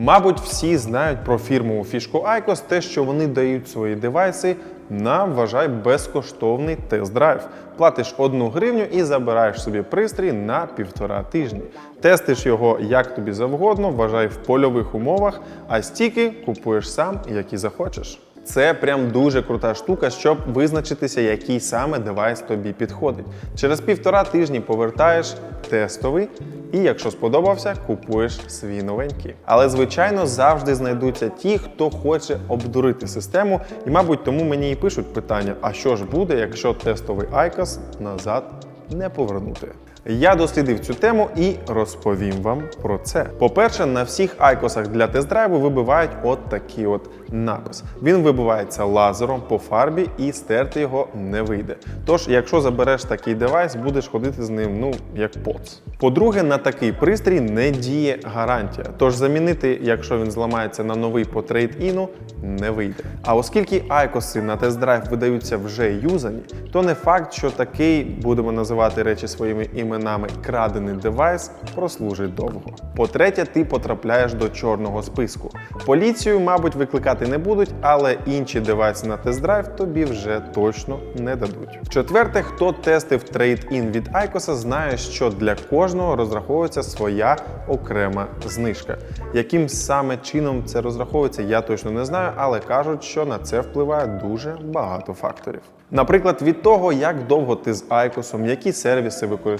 Мабуть, всі знають про фірмову фішку IQOS, те, що вони дають свої девайси на вважай безкоштовний тест-драйв. Платиш одну гривню і забираєш собі пристрій на півтора тижні. Тестиш його як тобі завгодно, вважай в польових умовах, а стіки купуєш сам, які захочеш. Це прям дуже крута штука, щоб визначитися, який саме девайс тобі підходить. Через півтора тижні повертаєш тестовий, і якщо сподобався, купуєш свій новенький. Але звичайно завжди знайдуться ті, хто хоче обдурити систему, і, мабуть, тому мені і пишуть питання: а що ж буде, якщо тестовий IQOS назад не повернути? Я дослідив цю тему і розповім вам про це. По-перше, на всіх айкосах для тест-драйву вибивають от такий от напис. Він вибивається лазером по фарбі і стерти його не вийде. Тож, якщо забереш такий девайс, будеш ходити з ним, ну як поц. По-друге, на такий пристрій не діє гарантія. Тож замінити, якщо він зламається на новий по трейд-іну, не вийде. А оскільки айкоси на тест-драйв видаються вже юзані, то не факт, що такий, будемо називати речі своїми іменами, крадений девайс прослужить довго. По-третє, ти потрапляєш до чорного списку. Поліцію, мабуть, викликати не будуть, але інші девайси на тест-драйв тобі вже точно не дадуть. В-четверте, хто тестив трейд-ін від Айкоса, знає, що для кожного розраховується своя окрема знижка. Яким саме чином це розраховується, я точно не знаю, але кажуть, що на це впливає дуже багато факторів. Наприклад, від того, як довго ти з Айкосом, які сервіси використовуєш,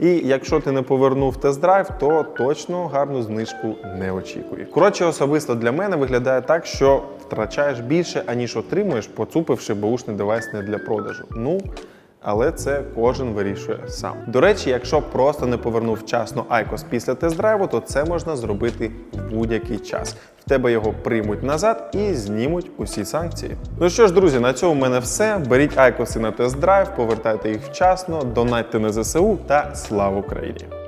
і якщо ти не повернув тест-драйв, то точно гарну знижку не очікуй. Коротше, особисто для мене виглядає так, що втрачаєш більше, аніж отримуєш, поцупивши бушний девайс не для продажу. Ну. Але це кожен вирішує сам. До речі, якщо просто не повернув вчасно Айкос після тест-драйву, то це можна зробити в будь-який час. В тебе його приймуть назад і знімуть усі санкції. Ну що ж, друзі, на цьому в мене все. Беріть айкоси на тест-драйв, повертайте їх вчасно, донатьте на ЗСУ та слава Україні!